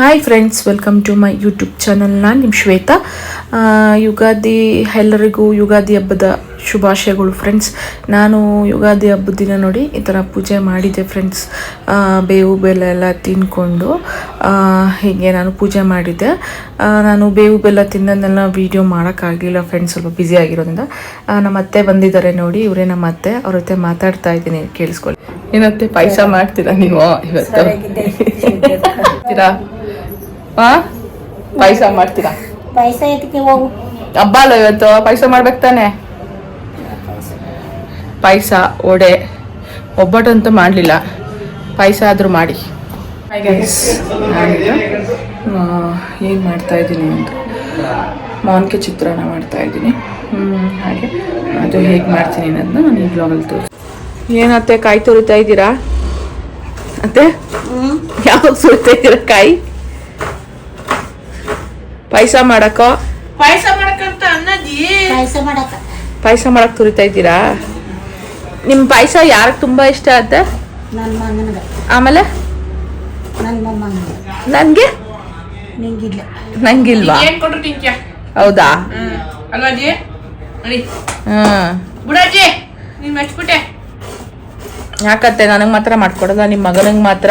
Hi friends welcome to my YouTube channel ನಾನು ನಿಮ್ಮ ಶ್ವೇತಾ. ಯುಗಾದಿ ಎಲ್ಲರಿಗೂ ಯುಗಾದಿ ಹಬ್ಬದ ಶುಭಾಶಯಗಳು ಫ್ರೆಂಡ್ಸ್ ನಾನು ಯುಗಾದಿ ಹಬ್ಬದ ದಿನ ನೋಡಿ ಈ ಥರ ಪೂಜೆ ಮಾಡಿದ್ದೆ ಫ್ರೆಂಡ್ಸ್ ಬೇವು ಬೆಲ್ಲ ಎಲ್ಲ ತಿನ್ಕೊಂಡು ಹೀಗೆ ನಾನು ಪೂಜೆ ಮಾಡಿದ್ದೆ ನಾನು ಬೇವು ಬೆಲ್ಲ ತಿನ್ನೋದನ್ನೆಲ್ಲ ವೀಡಿಯೋ ಮಾಡೋಕ್ಕಾಗಲಿಲ್ಲ ಫ್ರೆಂಡ್ಸ್ ಸ್ವಲ್ಪ ಬ್ಯುಸಿ ಆಗಿರೋದ್ರಿಂದ. ನಮ್ಮ ಅತ್ತೆ ಬಂದಿದ್ದಾರೆ ನೋಡಿ ಇವರೇ ನಮ್ಮ ಅತ್ತೆ. ಅವ್ರ ಜೊತೆ ಮಾತಾಡ್ತಾ ಇದ್ದೀನಿ ಕೇಳಿಸ್ಕೊಳ್ಳಿ. ಏನತ್ತೆ ಪಾಯಸ ಮಾಡ್ತೀರಾ ನೀವು ಇವತ್ತು? ಪಾಯಸ ಮಾಡ್ತೀರಾ? ಪಾಯಸ ಎದಕ್ಕೆ ಹೋಗು? ಹಬ್ಬ ಅಲ್ಲ ಇವತ್ತು ಪಾಯಸ ಮಾಡ್ಬೇಕು ತಾನೆ? ಪಾಯಸ ವಡೆ ಒಬ್ಬಟ್ಟಂತೂ ಮಾಡಲಿಲ್ಲ. ಪಾಯಸ ಆದರೂ ಮಾಡಿ. ಏನು ಮಾಡ್ತಾ ಇದ್ದೀನಿ ಅಂತ. ಮಾವಿನಕಾಯಿ ಚಿತ್ರಾನ್ನ ಮಾಡ್ತಾ ಇದ್ದೀನಿ. ಹ್ಮ್, ಹಾಗೆ. ಅದು ಹೇಗೆ ಮಾಡ್ತೀನಿ ಅನ್ನೋದನ್ನ ನಾನು ಈ ಬ್ಲಾಗಲ್ಲಿ ತೋರಿಸ್ತೀನಿ. ಏನತ್ತೆ ಕಾಯಿ ತುರಿತಾ ಇದ್ದೀರಾ? ಅತ್ತೆ? ಯಾವಾಗ ಸುರಿತಾ ಇದ್ದೀರಾ ಕಾಯಿ? ಪಾಯಸ ಮಾಡಕ್ಕೋ ಪಾಯಸ ಮಾಡಕಂತ ಅನ್ನದಿ ಪಾಯಸ ಮಾಡಕ. ಪಾಯಸ ಮಾಡಕ್ ತುರಿತಾ ಇದ್ದೀರಾ? ನಿಮ್ ಪಾಯಸ ಯಾರಿಗೆ ತುಂಬಾ ಇಷ್ಟ ಆತ ನನ್ನ ಮಗನಿಗೆ ಆಮೇಲೆ? ನನ್ನ ಮೊಮ್ಮಗನಿಗೆ ನನ್ಗೆ? ನಿಂಗಿಲ್ಲ. ನಂಗಿಲ್ವಾ? ಏನ್ ಕೊಟ್ರು ತಿಂತ್ಯ? ಹೌದಾ? ಹ್ಮ್. ಅಲ್ವಾಜಿ ನಡಿ. ಹ್ಮ್. ಬಿಡಜ್ಜಿ ನೀನ್ ಮೆಚ್ಬಿಟ್ಟೆ ಯಾಕತ್ತೆ ನನಗೆ ಮಾತ್ರ ಮಾಡ್ಕೊಡೋದಾ? ನಿಮ್ಮ ಮಗನಿಗೆ ಮಾತ್ರ?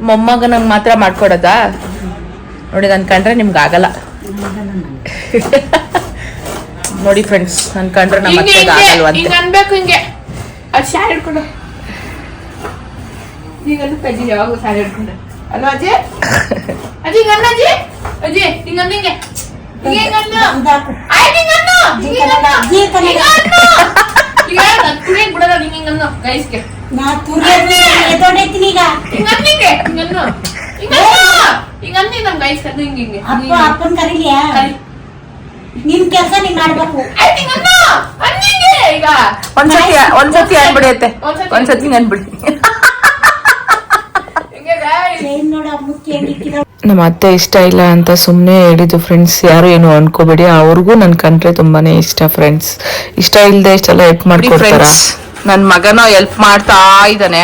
ಮೊಮ್ಮಗನಿಗೆ ಮಾತ್ರ ಮಾಡ್ಕೊಡೋದಾ? ನೋಡಿ ನಾನು ಕಂಡ್ರೆ ನಿಮ್ಗೆ ಆಗಲ್ಲ. ನೋಡಿ ಫ್ರೆಂಡ್ಸ್ ನನ್ ಕಂಡ್ರೆ ನಮ್ಮ ಅತ್ತೆಗೆ ಆಗಲ್ವಂತೆ. ಅನ್ಬೇಕು ಹಿಂಗೆ. ಅದ್ ಶಾರಿ ಹಿಡ್ಕೊಂಡು. ಈಗ ಅನ್ಬೇಕು ಅಜ್ಜಿ ಯಾವಾಗೂ ಶಾರಿ ಹಿಡ್ಕೊಂಡು. ಅಲ್ವಾ ಅಜ್ಜಿ? ಅಜ್ಜಿ ಹಿಂಗೆ ಅನ್ನ ಅಜ್ಜಿ. ಅಜ್ಜಿ ಹಿಂಗ ಹಿಂಗೆ. ಹಿಂಗೆ ಹಿಂಗೆ ಹಿಂಗ ಅನ್ನು. ಆಯ್ತು ಹಿಂಗ ನಾನ್ ಗೈಸ್ ಅದು ಹಿಂಗ ಹಿಂಗೆ. ಅಪ್ಪ ಅಪ್ಪನ್ ಕರೀಲಿಯಾ ಕರಿ. ನಿನ್ ಕೆಲ್ಸ ನೀನ್ ಮಾಡ್ಬೇಕು. ಆಯ್ತು ಹಿಂಗ ಅನ್ನು. ಅನ್ನು ಈಗ? ಒಂದ್ಸತಿ ಒಂದ್ಸತಿ ಅನ್ಬಿಡಿ ಅತ್ತೆ ಒಂದ್ಸತಿ. ಅನ್ಬಿಡಿ. ನಮ್ಮ ಅತ್ತೆ ಇಷ್ಟ ಇಲ್ಲ ಅಂತ ಸುಮ್ಮನೆ ಹೇಳಿದ್ದು ಫ್ರೆಂಡ್ಸ್ ಯಾರು ಏನು ಅನ್ಕೋಬೇಡಿ. ಅವ್ರಿಗೂ ನನ್ ಕಂಡ್ರೆ ತುಂಬಾನೇ ಇಷ್ಟ ಫ್ರೆಂಡ್ಸ್ ಇಷ್ಟ ಇಲ್ಲದೆ ಇಷ್ಟೆಲ್ಲ ಹೆಲ್ಪ್ ಮಾಡ್ಕೊಡ್ತಾರ? ನನ್ನ ಮಗನ ಹೆಲ್ಪ್ ಮಾಡ್ತಾ ಇದ್ದಾನೆ.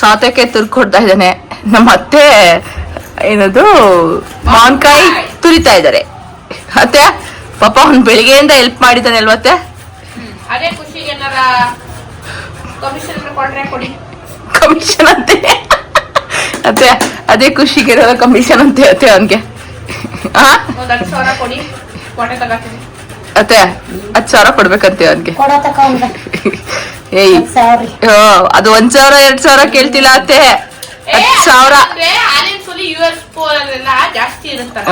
ಸಾತಕ್ಕೆ ತುರ್ಕೊಡ್ತಾ ಇದ್ದಾನೆ. ನಮ್ಮ ಅತ್ತೆ ಏನದು? ಮಾವಿನಕಾಯಿ ತುರಿತಾ ಇದ್ದಾರೆ. ಅತ್ತೆ ಪಾಪ ಅವ್ನು ಬೆಳಿಗ್ಗೆಯಿಂದ ಹೆಲ್ಪ್ ಮಾಡಿದ್ದಾನೆ ಅಲ್ವತ್ತೆ ಕಮಿಷನ್ ಕೊಟ್ರೆ ಕೊಡಿ. ಕಮಿಷನ್ ಅಂತೆ? ಅತ್ತೆ ಅದೇ ಖುಷಿಗೆ ಕಮಿಷನ್ ಅಂತ ಅತ್ತೆ ಅವನ್ಗೆ. ಅತ್ತೆ ಹತ್ತು ಸಾವಿರ ಕೊಡ್ಬೇಕಂತೆ ಅವನ್ಗೆ. ಏಯ್ ಅದು ಒಂದ್ ಸಾವಿರ ಎರಡ್ ಸಾವಿರ ಕೇಳ್ತಿಲ್ಲ ಅತ್ತೆ. ಹತ್ತು ಸಾವಿರ. ಸುಲಿ ಯು ಎಸ್ ಪೋಲ್ ಜಾಸ್ತಿ ಇರುತ್ತೆ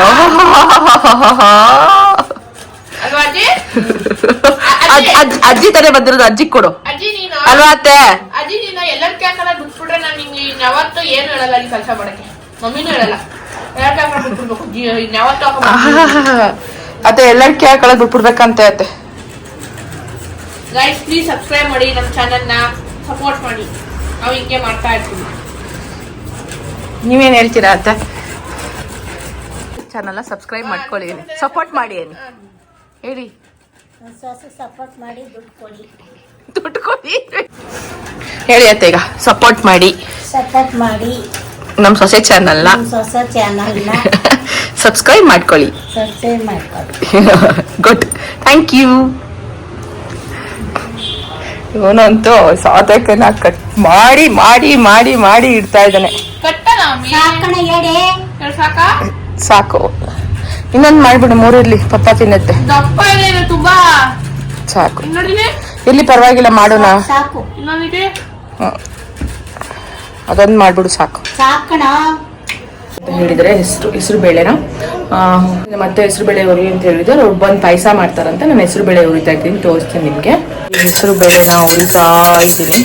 ಅಲ್ವಾ ಅಜ್ಜಿ? ಅಜ್- ಅಜ್- ಅಜ್ಜಿ ತಾನೇ ಬಂದಿರೋದು ಅಜ್ಜಿ ಕೊಡು. ಅಜ್ಜಿ ನೀನು ಅಲ್ವಾ ಅತ್ತೆ? ಅಜ್ಜಿ ನೀನು ಎಲ್ಲರ ಕ್ಯಾಕಲ್ಲ ಬಿಟ್ಬಿಟ್ರೆ ನಾನು ನಿಂಗೆ ಯಾವತ್ತೂ ಏನು ಹೇಳಲ್ಲ ಈ ಕೆಲಸ ಮಾಡಕ್ಕೆ. ಮಮ್ಮಿನೂ ಹೇಳಲ್ಲ. ಎಲ್ಲ ಕ್ಯಾಕಲ್ಲ ಬಿಟ್ಬಿಡ್ಬೇಕು. ಜಿ ಯಾವತ್ತೂ ಅತ್ತೆ ಎಲ್ಲಕ್ಕೆ ಹಾಕೊಳ್ಳೋದು ಬಿಟ್ಬಿಡ್ಬೇಕಂತೆ ಅತ್ತೆ. ಗೈಸ್ ಪ್ಲೀಸ್ ಸಬ್ಸ್ಕ್ರೈಬ್ ಮಾಡಿ ನಮ್ಮ ಚಾನಲ್ನ ಸಪೋರ್ಟ್ ಮಾಡಿ. ನಾವು ಹಿಂಗೆ ಮಾಡ್ತಾ ಇರ್ತೀವಿ. ನೀವೇನ್ ಹೇಳ್ತೀರಾ ಅತ್ತೆ ಚಾನಲ್ನ ಸಬ್ಸ್ಕ್ರೈಬ್ ಮಾಡ್ಕೊಳ್ಳಿ ಸಪೋರ್ಟ್ ಮಾಡಿ ಏನು ಹೇಳಿ. ಸಪೋರ್ಟ್ ಮಾಡಿ ದುಡ್ಡು ಕೊಡಿ ದುಡ್ಡು ಕೊಡಿ. ಹೇಳಿ ಅತ್ತ ಈಗ. ಸಪೋರ್ಟ್ ಮಾಡಿ. ಸಪೋರ್ಟ್ ಮಾಡಿ. ನಮ್ಮ ಸೊಸೆ ಚಾನಲ್ನ ಸೊಸೆ ಚಾನಲ್ನ ಸಬ್ಸ್ಕ್ರೈಬ್ ಮಾಡ್ಕೊಳ್ಳಿ. ಸಬ್ಸ್ಕ್ರೈಬ್ ಮಾಡ್ಕೊಳ್ಳಿ. ಗುಡ್ ಥ್ಯಾಂಕ್ ಯು ಇವನಂತೂ ಸಾಧಕನ ಕಟ್ ಮಾಡಿ ಮಾಡಿ ಮಾಡಿ ಮಾಡಿ ಇಡ್ತಾ ಇದ್ದಾನೆ. ಸಾಕ ಸಾಕು? ಇನ್ನೊಂದು ಮಾಡ್ಬಿಡು ಮೂರಿರ್ಲಿ ಪಪ್ಪ ತಿನ್ನತ್ತೆ. ಸಾಕು. ಇಲ್ಲಿ ಪರವಾಗಿಲ್ಲ ಮಾಡೋಣ. ಅದೊಂದ್ ಮಾಡ್ಬಿಡು ಸಾಕು. ಸಾಕಣ ಅಂತ ಹೇಳಿದರೆ ಹೆಸರು ಹೆಸರು ಬೇಳೆನ ಮತ್ತೆ ಹೆಸರು ಬೇಳೆ ಉರಿ ಅಂತ ಹೇಳಿದ್ರೆ ಅವ್ರು ಬಂದು ಪಾಯಸ ಮಾಡ್ತಾರಂತ ನಾನು ಹೆಸರು ಬೇಳೆ ಉರಿತಾ ಇದ್ದೀನಿ, ತೋರಿಸ್ತೀನಿ ನಿಮಗೆ. ಹೆಸರು ಬೇಳೆನ ಉರಿತಾ ಇದ್ದೀನಿ.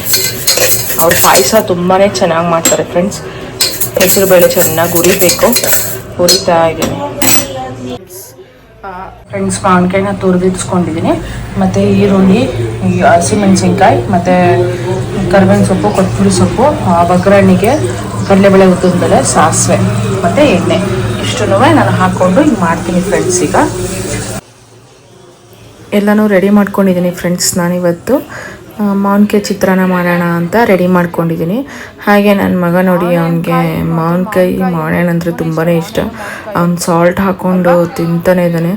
ಅವ್ರು ಪಾಯಸ ತುಂಬಾ ಚೆನ್ನಾಗಿ ಮಾಡ್ತಾರೆ ಫ್ರೆಂಡ್ಸ್ ಹೆಸರು ಬೇಳೆ ಚೆನ್ನಾಗಿ ಉರಿಬೇಕು ಉರಿತಾ ಇದ್ದೀನಿ. ಫ್ರೆಂಡ್ಸ್ ಮಾವಿನಕಾಯಿನ ತುರಿದಿಟ್ಸ್ಕೊಂಡಿದ್ದೀನಿ ಮತ್ತು ಈರುಳ್ಳಿ ಹಸಿಮೆಣಸಿನ್ಕಾಯಿ, ಮತ್ತು ಕರ್ಬೇವಿನ ಸೊಪ್ಪು ಕೊತ್ತಂಬರಿ ಸೊಪ್ಪು ಒಗ್ಗರಣೆಗೆ ಕಡಲೆಬೇಳೆ ಉದ್ದಿನಬೇಳೆ ಸಾಸಿವೆ ಮತ್ತು ಎಣ್ಣೆ. ಇಷ್ಟನ್ನು ನಾನು ಹಾಕ್ಕೊಂಡು ಹಿಂಗೆ ಮಾಡ್ತೀನಿ ಫ್ರೆಂಡ್ಸ್ ಈಗ. ಎಲ್ಲನೂ ರೆಡಿ ಮಾಡ್ಕೊಂಡಿದ್ದೀನಿ ಫ್ರೆಂಡ್ಸ್ ನಾನಿವತ್ತು. ಮಾವಿನಕಾಯಿ ಚಿತ್ರಾನ್ನ ಮಾಡೋಣ ಅಂತ ರೆಡಿ ಮಾಡ್ಕೊಂಡಿದ್ದೀನಿ. ಹಾಗೆ ನನ್ನ ಮಗ ನೋಡಿ ಅವನಿಗೆ ಮಾವಿನಕಾಯಿ ಮಾಡೋಣ ಅಂದರೆ ತುಂಬಾ ಇಷ್ಟ. ಅವ್ನು ಸಾಲ್ಟ್ ಹಾಕ್ಕೊಂಡು ತಿಂತಾನೆ ಇದ್ದಾನೆ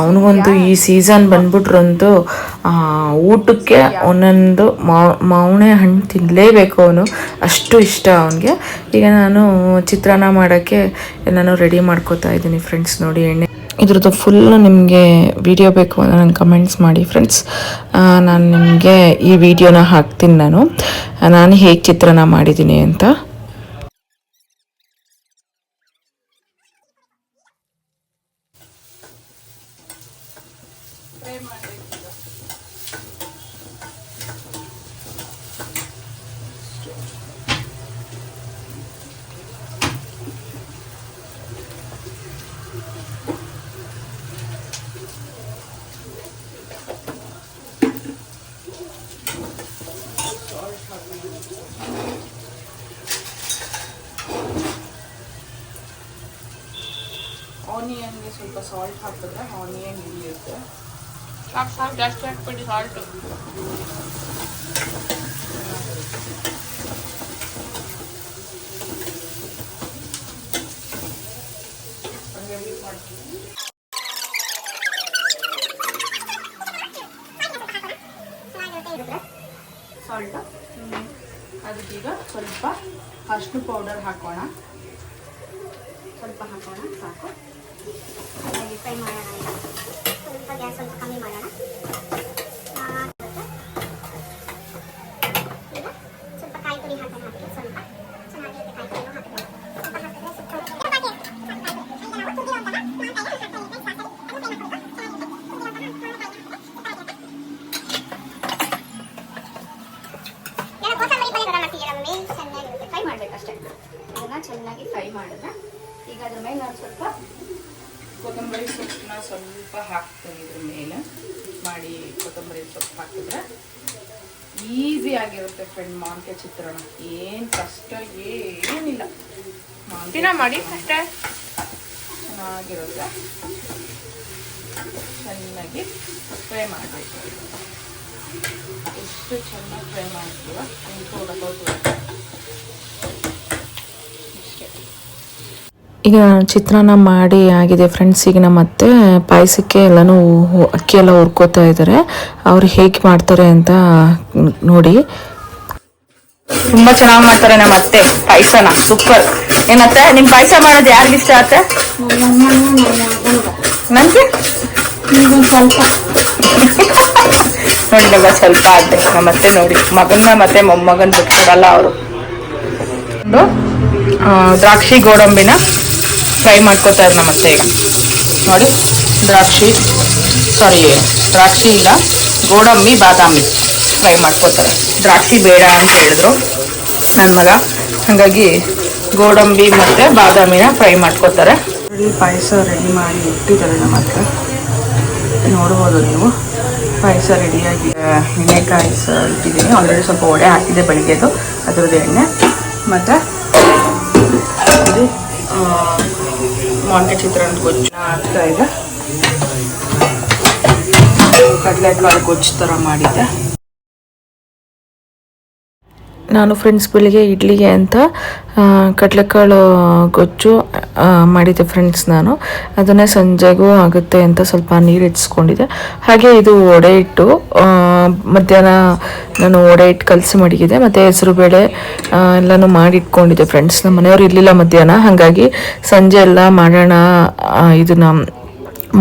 ಅವನಿಗಂತೂ ಈ ಸೀಸನ್ ಬಂದ್ಬಿಟ್ರಂತೂ ಊಟಕ್ಕೆ ಒಂದೊಂದು ಮಾವಿನ ಹಣ್ಣು ತಿನ್ನಲೇಬೇಕು ಅವನು. ಅಷ್ಟು ಇಷ್ಟ ಅವನಿಗೆ. ಈಗ ನಾನು ಚಿತ್ರಾನ್ನ ಮಾಡೋಕ್ಕೆ ನಾನು ರೆಡಿ ಮಾಡ್ಕೋತಾ ಇದ್ದೀನಿ ಫ್ರೆಂಡ್ಸ್ ನೋಡಿ ಎಣ್ಣೆ ಇದ್ರದ್ದು ಫುಲ್ ನಿಮಗೆ ವಿಡಿಯೋ ಬೇಕು ಅಂದರೆ ನಾನು ಕಮೆಂಟ್ಸ್ ಮಾಡಿ ಫ್ರೆಂಡ್ಸ್ ನಾನು ನಿಮಗೆ ಈ ವಿಡಿಯೋನ ಹಾಕ್ತೀನಿ ನಾನು. ನಾನು ಹೇಗೆ ಚಿತ್ರಣ ಮಾಡಿದ್ದೀನಿ ಅಂತ. ಆನಿಯನ್ಗೆ ಸ್ವಲ್ಪ ಸಾಲ್ಟ್ ಹಾಕಿದ್ರೆ ಆನಿಯನ್ ಇಳಿಯುತ್ತೆ. ಸಾಕು ಸಾಕು ಜಾಸ್ತಿ ಹಾಕ್ಬೇಡಿ ಸಾಲ್ಟು ಸಾಲ್ಟ್ ಅದಕ್ಕೀಗ ಸ್ವಲ್ಪ ಅರ್ಶಿನ ಪೌಡರ್ ಹಾಕೋಣ. ಸ್ವಲ್ಪ ಹಾಕೋಣ, ಸಾಕು. ಚೆನ್ನಾಗಿ ಫ್ರೈ ಮಾಡೋಣ ಸ್ವಲ್ಪ ಗ್ಯಾಸ್ ಸ್ವಲ್ಪ ಕಮ್ಮಿ ಮಾಡೋಣ ಈಗ ಸ್ವಲ್ಪ ಕಾಯಿ ತುರಿ ಹಾಕೋಣ ಅದಕ್ಕೆ ಸ್ವಲ್ಪ ಚೆನ್ನಾಗಿರುತ್ತೆ ಕಾಯಿ ಮಾಡ್ಬೇಕಷ್ಟೇ ಅದನ್ನ ಚೆನ್ನಾಗಿ ಫ್ರೈ ಮಾಡಿದ್ರೆ ಈಗ ಅದ್ರ ಮೇಲೆ ನಾನು ಸ್ವಲ್ಪ ಕೊತ್ತಂಬರಿ ಸೊಪ್ಪನ್ನ ಸ್ವಲ್ಪ ಹಾಕ್ತೀನಿ ಇದ್ರ ಮೇಲೆ. ಮಾಡಿ ಕೊತ್ತಂಬರಿ ಸೊಪ್ಪು ಹಾಕಿದ್ರೆ ಈಸಿ ಆಗಿರುತ್ತೆ ಫ್ರೆಂಡ್ ಮಾವಿನಕಾಯಿ ಚಿತ್ರಾನ್ನ ಏನು ಕಷ್ಟ ಏನಿಲ್ಲ. ಮಾಂಕಿನ ದಿನ ಮಾಡಿ ಅಷ್ಟೇ. ಚೆನ್ನಾಗಿರುತ್ತೆ. ಚೆನ್ನಾಗಿ ಫ್ರೈ ಮಾಡಬೇಕು. ಎಷ್ಟು ಚೆನ್ನಾಗಿ ಫ್ರೈ ಮಾಡ್ತೀವ ಇಷ್ಟೇ ಈಗ ನಾನು ಚಿತ್ರಾನ್ನ ಮಾಡಿ ಆಗಿದೆ ಫ್ರೆಂಡ್ಸ್ ಈಗ ನಮ್ಮ ಮತ್ತೆ ಪಾಯಸಕ್ಕೆ ಎಲ್ಲನೂ ಅಕ್ಕಿ ಎಲ್ಲ ಹುರ್ಕೋತಾ ಇದ್ದಾರೆ ಅವ್ರು ಹೇಗೆ ಮಾಡ್ತಾರೆ ಅಂತ ನೋಡಿ. ತುಂಬಾ ಚೆನ್ನಾಗಿ ಮಾಡ್ತಾರೆ ನಮ್ಮ ಅತ್ತೆ ಪಾಯಸನ. ಸೂಪರ್ ಏನತ್ತೆ ನಿಮ್ ಪಾಯಸ ಮಾಡೋದು ಯಾರಿಗ ಇಷ್ಟ ಆಗುತ್ತೆ ನನ್ಗೆ ಸ್ವಲ್ಪ ನೋಡಿ ನಮ್ಮ ಸ್ವಲ್ಪ ಆದ್ರೆ ನಮ್ಮ ಅತ್ತೆ ನೋಡಿ. ಮಗನ್ನ ಮತ್ತೆ ಮೊಮ್ಮಗನ್ ಬಿಟ್ಕೊಡಲ್ಲ ಅವರು. ದ್ರಾಕ್ಷಿ ಗೋಡಂಬಿನ. ಫ್ರೈ ಮಾಡ್ಕೋತಾರೆ ನಮ್ಮ ಮತ್ತೆ ಈಗ. ನೋಡಿ, ದ್ರಾಕ್ಷಿ ಸಾರಿ ದ್ರಾಕ್ಷಿ ಇಲ್ಲ ಗೋಡಂಬಿ, ಬಾದಾಮಿ ಫ್ರೈ ಮಾಡ್ಕೋತಾರೆ. ದ್ರಾಕ್ಷಿ ಬೇಡ ಅಂತ ಹೇಳಿದ್ರು. ನನ್ನ ಮಗ, ಹಾಗಾಗಿ ಗೋಡಂಬಿ ಮತ್ತು ಬಾದಾಮಿನ ಫ್ರೈ ಮಾಡ್ಕೋತಾರೆ. ಪಾಯಸ ರೆಡಿ ಮಾಡಿ ಇಟ್ಟಿದ್ದಾರೆ ನಮ್ಮ ಹತ್ರ. ನೋಡ್ಬೋದು ನೀವು. ಪಾಯಸ ರೆಡಿಯಾಗಿ ಎಣ್ಣೆ ಕಾಯಿಸ ಇಟ್ಟಿದ್ದೀನಿ. ಆಲ್ರೆಡಿ ಸ್ವಲ್ಪ ಒಡೆ ಹಾಕಿದೆ ಬೆಳಿಗ್ಗೆದು ಅದರದ್ದು ಎಣ್ಣೆ. ಮತ್ತು, ಇದು ಮಾವಿನಕಾಯಿ ಚಿತ್ರಾನ್ನ ಗೊಜ್ಜು. ಆಗ್ತಾ ಇದೆ. ಕಡಲೆಕಾಳು ಗೊಜ್ಜು ಥರ ಮಾಡಿದ್ದೆ. ನಾನು ಫ್ರೆಂಡ್ಸ್ ಬೆಳಿಗ್ಗೆ ಇಡ್ಲಿಗೆ ಅಂತ ಕಡಲೆಕಾಳು ಗೊಜ್ಜು ಮಾಡಿದ್ದೆ ಫ್ರೆಂಡ್ಸ್ ನಾನು. ಅದನ್ನೇ ಸಂಜೆಗೂ ಆಗುತ್ತೆ ಅಂತ ಸ್ವಲ್ಪ ನೀರು ಹೆಚ್ಚಿಸ್ಕೊಂಡಿದ್ದೆ ಹಾಗೆ ಇದು ಒಡೆ ಇಟ್ಟು ಮಧ್ಯಾಹ್ನ ನಾನು ಒಡೆ ಇಟ್ಟು ಕಲಸಿ ಮಡಗಿದೆ ಮತ್ತು ಹೆಸರುಬೇಳೆ ಬೇಳೆ ಎಲ್ಲನೂ ಮಾಡಿ ಇಟ್ಕೊಂಡಿದ್ದೆ ಫ್ರೆಂಡ್ಸ್ ನಮ್ಮ ಮನೆಯವರು ಇರಲಿಲ್ಲ ಮಧ್ಯಾಹ್ನ, ಹಾಗಾಗಿ ಸಂಜೆ ಎಲ್ಲ ಮಾಡೋಣ ಇದನ್ನು ಇದನ್ನ,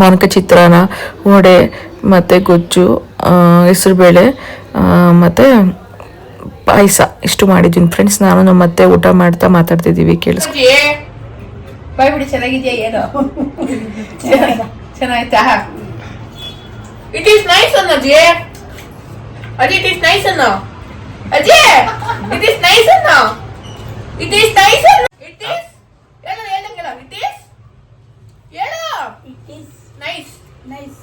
ಮಾನಕ ಚಿತ್ರಾನ್ನ, ವಡೆ, ಮತ್ತು ಗೊಜ್ಜು ಹೆಸರುಬೇಳೆ ಮತ್ತು ಪಾಯಸ. ಇಷ್ಟು ಮಾಡಿದ್ದೀನಿ. ಫ್ರೆಂಡ್ಸ್ ನಾನು ನಮ್ಮ ಮತ್ತೆ ಊಟ ಮಾಡ್ತಾ ಮಾತಾಡ್ತಿದ್ದೀವಿ. ಕೇಳಿಸ್ ಬಾಯ್ ಬಿಡಿ ಚೆನ್ನಾಗಿದ್ಯಾ ಏನು? ಚೆನ್ನಾಯ್ತಾ ಇಟ್ ಈಸ್ ನೈಸ್ ಅನ್ನೋ ಅಜ್ಜಿ. ಅಜ್ಜಿ ಇಟ್ ಈಸ್ ನೈಸ್ ಅನ್ನೋ? ಅಜ್ಜಿ ಇಟ್ ಈಸ್ ನೈಸ್ ಅನ್ನೋ? ಇಟ್ ಈಸ್ ನೈಸ್ ಅನ್ನ ಇಟ್ ಈಸ್ ಹೇಳು ಹೇಳಂಗಿಲ್ಲ ಇಟ್ ಈಸ್ ಹೇಳು ಇಟ್ ಈಸ್ ನೈಸ್ ನೈಸ್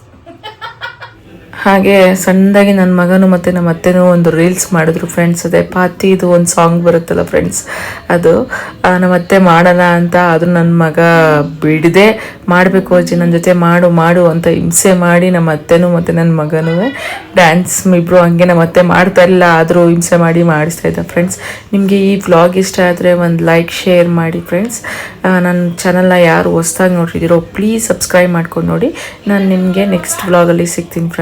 ಹಾಗೆ ಸಣ್ಣದಾಗಿ ನನ್ನ ಮಗನು ಮತ್ತು ನಮ್ಮ ಅತ್ತೆನೂ ಒಂದು ರೀಲ್ಸ್ ಮಾಡಿದ್ರು ಫ್ರೆಂಡ್ಸ್ ಅದೇ ಪಾತಿ ಇದು ಒಂದು ಸಾಂಗ್ ಬರುತ್ತಲ್ಲ ಫ್ರೆಂಡ್ಸ್ ಅದು. ನಮ್ಮ ಅತ್ತೆ ಮಾಡೋಣ ಅಂತ ಅದು ನನ್ನ ಮಗ ಬಿಡದೆ, ಮಾಡಬೇಕು ಅಜ್ಜಿ ನನ್ನ ಜೊತೆ ಮಾಡು ಮಾಡು ಅಂತ ಹಿಂಸೆ ಮಾಡಿ ನಮ್ಮ ಅತ್ತೆನೂ ಮತ್ತು ನನ್ನ ಮಗನೂ ಡ್ಯಾನ್ಸ್ ಇಬ್ಬರು ಹಂಗೆ ನಮ್ಮ ಅತ್ತೆ ಮಾಡ್ತಾ ಇಲ್ಲ, ಆದರೂ ಹಿಂಸೆ ಮಾಡಿ ಮಾಡಿಸ್ತಾ ಇದ್ದ ಫ್ರೆಂಡ್ಸ್ ನಿಮಗೆ ಈ ವ್ಲಾಗ್ ಇಷ್ಟ ಆದರೆ ಒಂದು ಲೈಕ್ ಶೇರ್ ಮಾಡಿ ಫ್ರೆಂಡ್ಸ್ ನನ್ನ ಚಾನಲ್ನ ಯಾರು ಹೊಸ್ದಾಗಿ ನೋಡ್ತಿದ್ದೀರೋ ಪ್ಲೀಸ್ ಸಬ್ಸ್ಕ್ರೈಬ್ ಮಾಡ್ಕೊಂಡು ನೋಡಿ. ನಾನು ನಿಮಗೆ ನೆಕ್ಸ್ಟ್ ವ್ಲಾಗಲ್ಲಿ ಸಿಗ್ತೀನಿ ಫ್ರೆಂಡ್ಸ್